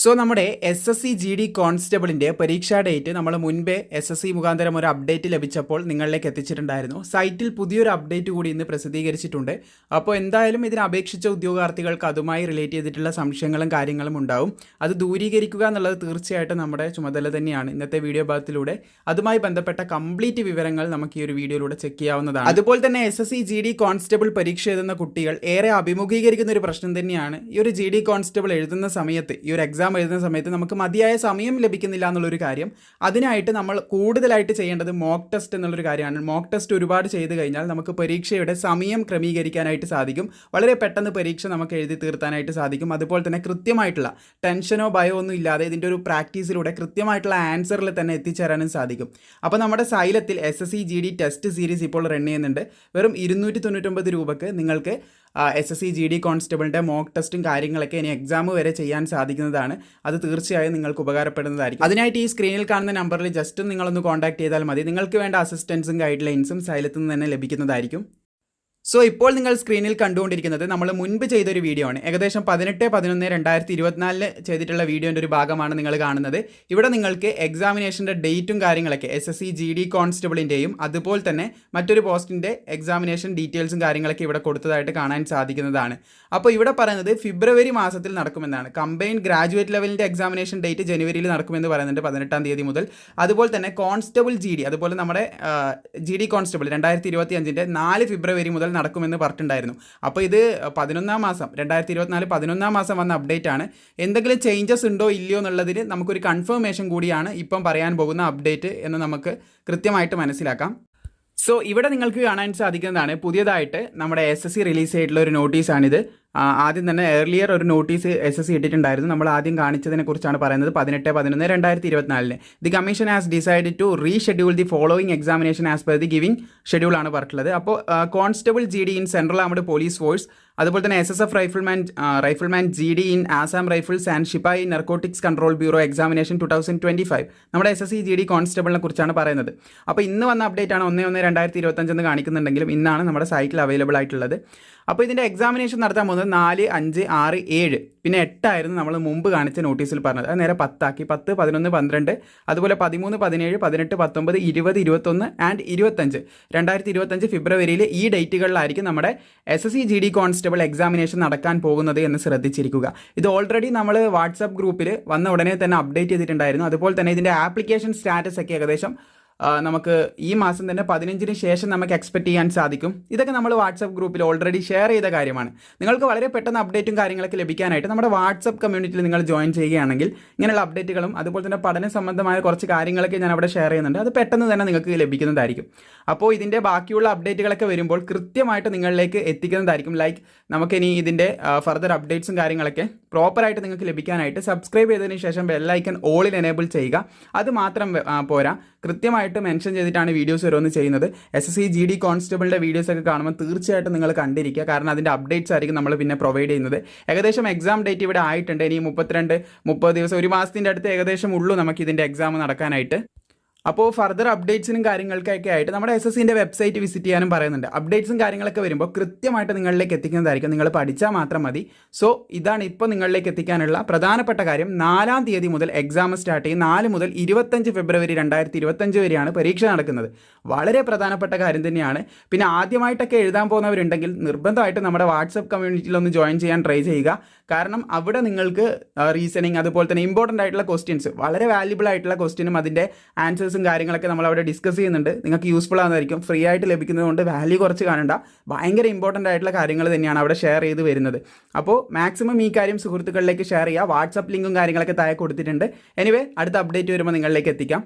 So നമ്മുടെ S S C G D കോൺസ്റ്റബിളിന്റെ പരീക്ഷാ date നമ്മൾ മുൻപേ എസ് എസ് സി മുഖാന്തരം ഒരു അപ്ഡേറ്റ് ലഭിച്ചപ്പോൾ നിങ്ങളിലേക്ക് എത്തിച്ചിട്ടുണ്ടായിരുന്നു. സൈറ്റിൽ പുതിയൊരു അപ്ഡേറ്റ് കൂടി ഇന്ന് പ്രസിദ്ധീകരിച്ചിട്ടുണ്ട്. അപ്പോൾ എന്തായാലും ഇതിന് അപേക്ഷിച്ച ഉദ്യോഗാർത്ഥികൾക്ക് അതുമായി റിലേറ്റ് ചെയ്തിട്ടുള്ള സംശയങ്ങളും കാര്യങ്ങളും ഉണ്ടാവും. അത് ദൂരീകരിക്കുക എന്നുള്ളത് തീർച്ചയായിട്ടും നമ്മുടെ ചുമതല തന്നെയാണ്. ഇന്നത്തെ വീഡിയോ ഭാഗത്തിലൂടെ അതുമായി ബന്ധപ്പെട്ട കംപ്ലീറ്റ് വിവരങ്ങൾ നമുക്ക് ഈ ഒരു വീഡിയോയിലൂടെ ചെക്ക് ചെയ്യാവുന്നതാണ്. അതുപോലെ തന്നെ S S C G D constable പരീക്ഷ എഴുതുന്ന കുട്ടികൾ ഏറെ അഭിമുഖീകരിക്കുന്ന ഒരു പ്രശ്നം തന്നെയാണ് ഈ ഒരു ജി ഡി കോൺസ്റ്റബിൾ എഴുതുന്ന സമയത്ത് ഈ ഒരു എക്സാം എഴുതുന്ന സമയത്ത് നമുക്ക് മതിയായ സമയം ലഭിക്കുന്നില്ല എന്നുള്ളൊരു കാര്യം. അതിനായിട്ട് നമ്മൾ കൂടുതലായിട്ട് ചെയ്യേണ്ടത് മോക്ക് ടെസ്റ്റ് എന്നുള്ളൊരു കാര്യമാണ്. മോക്ക് ടെസ്റ്റ് ഒരുപാട് ചെയ്ത് കഴിഞ്ഞാൽ നമുക്ക് പരീക്ഷയുടെ സമയം ക്രമീകരിക്കാനായിട്ട് സാധിക്കും. വളരെ പെട്ടെന്ന് പരീക്ഷ നമുക്ക് എഴുതി തീർത്താനായിട്ട് സാധിക്കും. അതുപോലെ തന്നെ കൃത്യമായിട്ടുള്ള ടെൻഷനോ ഭയോ ഒന്നും ഇല്ലാതെ ഇതിന്റെ ഒരു പ്രാക്ടീസിലൂടെ കൃത്യമായിട്ടുള്ള ആൻസറിൽ തന്നെ എത്തിച്ചേരാനും സാധിക്കും. അപ്പോൾ നമ്മുടെ സൈലത്തിൽ S S C G D test series ഇപ്പോൾ റൺ ചെയ്യുന്നുണ്ട്. വെറും ഇരുന്നൂറ്റി തൊണ്ണൂറ്റൊമ്പത് രൂപക്ക് നിങ്ങൾക്ക് S S C G D കോൺസ്റ്റബിളിന്റെ mock ടെസ്റ്റും കാര്യങ്ങളൊക്കെ ഇനി എക്സാം വരെ ചെയ്യാൻ സാധിക്കുന്നതാണ്. അത് തീർച്ചയായും നിങ്ങൾക്ക് ഉപകാരപ്പെടുന്നതായിരിക്കും. അതിനായിട്ട് ഈ സ്ക്രീനിൽ കാണുന്ന നമ്പറിൽ ജസ്റ്റ് നിങ്ങളൊന്ന് കോൺടാക്ട് ചെയ്താൽ മതി. നിങ്ങൾക്ക് വേണ്ട അസിസ്റ്റൻസും ഗൈഡ് ലൈൻസും സൈലത്തിൽ നിന്ന് തന്നെ ലഭിക്കുന്നതായിരിക്കും. സോ ഇപ്പോൾ നിങ്ങൾ സ്ക്രീനിൽ കണ്ടുകൊണ്ടിരിക്കുന്നത് നമ്മൾ മുൻപ് ചെയ്തൊരു വീഡിയോ ആണ്. ഏകദേശം പതിനെട്ട് പതിനൊന്ന് രണ്ടായിരത്തി ഇരുപത്തിനാലിൽ ചെയ്തിട്ടുള്ള വീഡിയോന്റെ ഒരു ഭാഗമാണ് നിങ്ങൾ കാണുന്നത്. ഇവിടെ നിങ്ങൾക്ക് എക്സാമിനേഷന്റെ ഡേറ്റും കാര്യങ്ങളൊക്കെ S S C G D കോൺസ്റ്റബിളിന്റെയും അതുപോലെ തന്നെ മറ്റൊരു പോസ്റ്റിന്റെ എക്സാമിനേഷൻ ഡീറ്റെയിൽസും കാര്യങ്ങളൊക്കെ ഇവിടെ കൊടുത്തതായിട്ട് കാണാൻ സാധിക്കുന്നതാണ്. അപ്പോൾ ഇവിടെ പറയുന്നത് ഫെബ്രുവരി മാസത്തിൽ നടക്കുമെന്നാണ്. കമ്പൈൻഡ് ഗ്രാജുവേറ്റ് ലെവലിന്റെ എക്സാമിനേഷൻ ഡേറ്റ് ജനുവരിയിൽ നടക്കുമെന്ന് പറയുന്നുണ്ട് പതിനെട്ടാം തീയതി മുതൽ. അതുപോലെ തന്നെ കോൺസ്റ്റബിൾ ജി അതുപോലെ നമ്മുടെ ജി ഡി കോൺസ്റ്റബിൾ രണ്ടായിരത്തി ഇരുപത്തി അഞ്ചിന്റെ നാല് ഫെബ്രുവരി മുതൽ നടക്കുമെന്ന് പറഞ്ഞിട്ടുണ്ടായിരുന്നു. അപ്പോൾ ഇത് പതിനൊന്നാം മാസം രണ്ടായിരത്തി ഇരുപത്തിനാല് പതിനൊന്നാം മാസം വന്ന അപ്ഡേറ്റ് ആണ്. എന്തെങ്കിലും ചേഞ്ചസ് ഉണ്ടോ ഇല്ലയോ എന്നുള്ളതിൽ നമുക്കൊരു കൺഫർമേഷൻ കൂടിയാണ് ഇപ്പം പറയാൻ പോകുന്ന അപ്ഡേറ്റ് എന്ന് നമുക്ക് കൃത്യമായിട്ട് മനസ്സിലാക്കാം. സോ ഇവിടെ നിങ്ങൾക്ക് കാണാൻ സാധിക്കുന്നതാണ് പുതിയതായിട്ട് നമ്മുടെ എസ് എസ് സി റിലീസ് ചെയ്തിട്ടുള്ള ഒരു നോട്ടീസാണിത് ആദ്യം തന്നെ ഏർലിയർ ഒരു നോട്ടീസ് എസ് എസ് സി ഇട്ടിട്ടുണ്ടായിരുന്നു. നമ്മൾ ആദ്യം കാണിച്ചതിനെ കുറിച്ചാണ് പറയുന്നത്. പതിനെട്ട് പതിനൊന്ന് രണ്ടായിരത്തി ഇരുപത്തിനാലിന് the commission has decide to reschedule the following examination as per the giving schedule ആണ് പറഞ്ഞിട്ടുള്ളത്. അപ്പോൾ constable G D in central armed police force അതുപോലെ തന്നെ S S F rifleman rifleman G D in Assam rifles and ഷിപ്പായി narcotics control bureau examination two thousand twenty five നമ്മുടെ S S C G D കോൺസ്റ്റബിളിനെ കുറിച്ചാണ് പറയുന്നത്. അപ്പോൾ ഇന്ന് വന്ന update ആണ് ഒന്ന് ഒന്ന് രണ്ടായിരത്തി ഇരുപത്തഞ്ചെന്ന് കാണിക്കുന്നുണ്ടെങ്കിലും ഇന്നാണ് നമ്മുടെ സൈറ്റിൽ അവൈലബിൾ ആയിട്ടുള്ളത്. അപ്പോൾ ഇതിന്റെ എക്സാമിനേഷൻ നടത്താൻ പോകുന്നത് നാല് അഞ്ച് ആറ് ഏഴ്. പിന്നെ എട്ടായിരുന്നു നമ്മൾ മുമ്പ് കാണിച്ച നോട്ടീസിൽ പറഞ്ഞത്. അത് നേരെ പത്താക്കി. പത്ത് പതിനൊന്ന് പന്ത്രണ്ട് അതുപോലെ പതിമൂന്ന് പതിനേഴ് പതിനെട്ട് പത്തൊമ്പത് ഇരുപത് ഇരുപത്തൊന്ന് ആൻഡ് ഇരുപത്തഞ്ച്. രണ്ടായിരത്തി ഇരുപത്തഞ്ച് ഫെബ്രുവരിയിൽ ഈ ഡേറ്റുകളിലായിരിക്കും നമ്മുടെ S S C G D constable examination നടക്കാൻ പോകുന്നത് എന്ന് ശ്രദ്ധിച്ചിരിക്കുക. ഇത് ഓൾറെഡി നമ്മൾ വാട്സപ്പ് ഗ്രൂപ്പിൽ വന്ന ഉടനെ തന്നെ അപ്ഡേറ്റ് ചെയ്തിട്ടുണ്ടായിരുന്നു. അതുപോലെ തന്നെ ഇതിന്റെ ആപ്ലിക്കേഷൻ സ്റ്റാറ്റസ് ഒക്കെ ഏകദേശം നമുക്ക് ഈ മാസം തന്നെ പതിനഞ്ചിന് ശേഷം നമുക്ക് എക്സ്പെക്ട് ചെയ്യാൻ സാധിക്കും. ഇതൊക്കെ നമ്മൾ വാട്സപ്പ് ഗ്രൂപ്പിൽ ഓൾറെഡി ഷെയർ ചെയ്ത കാര്യമാണ്. നിങ്ങൾക്ക് വളരെ പെട്ടെന്ന് അപ്ഡേറ്റും കാര്യങ്ങളൊക്കെ ലഭിക്കാനായിട്ട് നമ്മുടെ വാട്സപ്പ് കമ്മ്യൂണിറ്റിയിൽ നിങ്ങൾ ജോയിൻ ചെയ്യുകയാണെങ്കിൽ ഇങ്ങനെയുള്ള അപ്ഡേറ്റുകളും അതുപോലെ തന്നെ പഠന സംബന്ധമായ കുറച്ച് കാര്യങ്ങളൊക്കെ ഞാൻ അവിടെ ഷെയർ ചെയ്യുന്നുണ്ട്. അത് പെട്ടെന്ന് തന്നെ നിങ്ങൾക്ക് ലഭിക്കുന്നതായിരിക്കും. അപ്പോൾ ഇതിന്റെ ബാക്കിയുള്ള അപ്ഡേറ്റുകളൊക്കെ വരുമ്പോൾ കൃത്യമായിട്ട് നിങ്ങളിലേക്ക് എത്തിക്കുന്നതായിരിക്കും. ലൈക്ക് നമുക്കിനി ഇതിന്റെ ഫർദർ അപ്ഡേറ്റ്സും കാര്യങ്ങളൊക്കെ പ്രോപ്പറായിട്ട് നിങ്ങൾക്ക് ലഭിക്കാനായിട്ട് സബ്സ്ക്രൈബ് ചെയ്തതിന് ശേഷം ബെല്ലൈക്കൺ ഓളിൽ എനേബിൾ ചെയ്യുക. അത് മാത്രം പോരാ. കൃത്യമായിട്ട് മെൻഷൻ ചെയ്തിട്ടാണ് വീഡിയോസ് ഓരോന്ന് ചെയ്യുന്നത്. S S C G D കോൺസ്റ്റബിളിന്റെ videos ഒക്കെ കാണുമ്പോൾ തീർച്ചയായിട്ടും നിങ്ങൾ കണ്ടിരിക്കുക. കാരണം അതിന്റെ അപ്ഡേറ്റ്സ് ആയിരിക്കും നമ്മൾ പിന്നെ പ്രൊവൈഡ് ചെയ്യുന്നത്. ഏകദേശം എക്സാം ഡേറ്റ് ഇവിടെ ആയിട്ടുണ്ട്. ഇനി മുപ്പത്തിരണ്ട് മുപ്പത് ദിവസം ഒരു മാസത്തിന്റെ അടുത്ത് ഏകദേശം ഉള്ളൂ നമുക്ക് ഇതിന്റെ എക്സാം നടക്കാനായിട്ട്. അപ്പോൾ ഫർദർ അപ്ഡേറ്റ്സിനും കാര്യങ്ങൾക്കൊക്കെ ആയിട്ട് നമ്മുടെ എസ് എസ് സിന്റെ വെബ്സൈറ്റ് വിസിറ്റ് ചെയ്യാനും പറയുന്നുണ്ട്. അപ്ഡേറ്റ്സും കാര്യങ്ങളൊക്കെ വരുമ്പോൾ കൃത്യമായിട്ട് നിങ്ങളിലേക്ക് എത്തിക്കുന്നതായിരിക്കും. നിങ്ങൾ പഠിച്ചാൽ മാത്രം മതി. സോ ഇതാണ് ഇപ്പോൾ നിങ്ങളിലേക്ക് എത്തിക്കാനുള്ള പ്രധാനപ്പെട്ട കാര്യം. നാലാം തീയതി മുതൽ എക്സാം സ്റ്റാർട്ട് ചെയ്യും. നാല് മുതൽ ഇരുപത്തഞ്ച് ഫെബ്രുവരി രണ്ടായിരത്തി ഇരുപത്തഞ്ച് വരെയാണ് പരീക്ഷ നടക്കുന്നത്. വളരെ പ്രധാനപ്പെട്ട കാര്യം തന്നെയാണ്. പിന്നെ ആദ്യമായിട്ടൊക്കെ എഴുതാൻ പോകുന്നവരുണ്ടെങ്കിൽ നിർബന്ധമായിട്ട് നമ്മുടെ വാട്സപ്പ് കമ്മ്യൂണിറ്റിയിൽ ഒന്ന് ജോയിൻ ചെയ്യാൻ ട്രൈ ചെയ്യുക. കാരണം അവിടെ നിങ്ങൾക്ക് റീസണിങ് അതുപോലെ തന്നെ ഇമ്പോർട്ടന്റ് ആയിട്ടുള്ള ക്വസ്റ്റ്യൻസ് വളരെ വാല്യുബിൾ ആയിട്ടുള്ള ക്വസ്റ്റ്യനും അതിന്റെ ആൻസേഴ്സും കാര്യങ്ങളൊക്കെ നമ്മൾ അവിടെ ഡിസ്കസ് ചെയ്യുന്നുണ്ട്. നിങ്ങൾക്ക് യൂസ്ഫുൾ ആകുന്നതായിരിക്കും ഫ്രീ ആയിട്ട് ലഭിക്കുന്നതുകൊണ്ട് വാല്യൂ കുറച്ച് കാണണ്ട. ഭയങ്കര ഇമ്പോർട്ടന്റ് ആയിട്ടുള്ള കാര്യങ്ങൾ തന്നെയാണ് അവിടെ ഷെയർ ചെയ്ത് വരുന്നത്. അപ്പോൾ മാക്സിമം ഈ കാര്യം സുഹൃത്തുക്കളിലേക്ക് ഷെയർ ചെയ്യുക വാട്സപ്പ് ലിങ്കും കാര്യങ്ങളൊക്കെ താഴെ കൊടുത്തിട്ടുണ്ട്. എനിവേ അടുത്ത അപ്ഡേറ്റ് വരുമ്പോൾ നിങ്ങളിലേക്ക് എത്തിക്കാം.